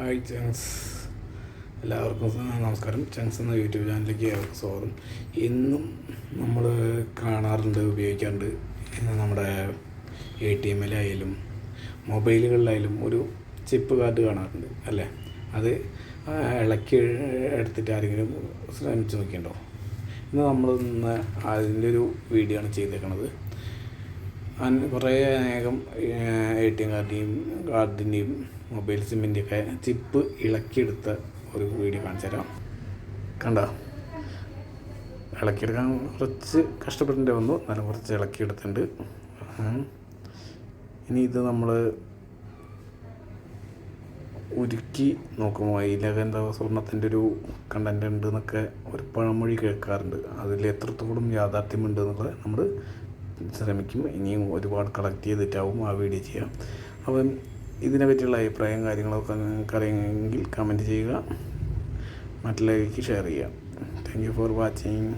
Hi ചങ്സ് എല്ലാവർക്കും നമസ്കാരം. ചങ്സ് എന്ന യൂട്യൂബ് ചാനലിലേക്ക് ഏവർക്കും സ്വാഗതം. ഇന്നും നമ്മൾ കാണാറുണ്ട് ഉപയോഗിക്കാറുണ്ട്. നമ്മുടെ എ ടി എമ്മിലായാലും മൊബൈലുകളിലായാലും ഒരു ചിപ്പ് കാർഡ് കാണാറുണ്ട് അല്ലേ? അത് ഇളക്കി എടുത്തിട്ട് ആരെങ്കിലും ശ്രമിച്ച് നോക്കിയിട്ടുണ്ടോ? ഇന്ന് നമ്മൾ ഇന്ന് അതിന്റെ ഒരു വീഡിയോ ആണ് ചെയ്തേക്കണത്. കുറേ അനേകം എ ടി എം കാർഡിന്റെയും കാർഡിന്റെയും മൊബൈൽ സിമ്മിന്റെയൊക്കെ ചിപ്പ് ഇളക്കിയെടുത്ത ഒരു വീഡിയോ കാണിച്ചു തരാം കണ്ട? ഇളക്കിയെടുക്കാൻ കുറച്ച് കഷ്ടപ്പെടേണ്ടി വന്നു. എന്നാലും കുറച്ച് ഇളക്കിയെടുത്തിട്ടുണ്ട്. ഇനി ഇത് നമ്മൾ ഉരുക്കി നോക്കുമ്പോൾ അതിലൊക്കെ എന്താ സ്വർണത്തിന്റെ ഒരു കണ്ടന്റ് ഉണ്ട് എന്നൊക്കെ ഒരു പഴമൊഴി കേൾക്കാറുണ്ട്. അതിൽ എത്രത്തോളം യാഥാർത്ഥ്യമുണ്ട് എന്നുള്ളത് നമ്മൾ ശ്രമിക്കും ഇനിയും ഒരുപാട് കളക്ട് ചെയ്തിട്ടാവും ആ വീഡിയോ ചെയ്യാം അപ്പം ഇതിനെ പറ്റിയുള്ള അഭിപ്രായം കാര്യങ്ങളൊക്കെ നിങ്ങൾക്ക് അറിയുമെങ്കിൽ കമന്റ് ചെയ്യുക. മറ്റുള്ളവർക്ക് ഷെയർ ചെയ്യുക. Thank you for watching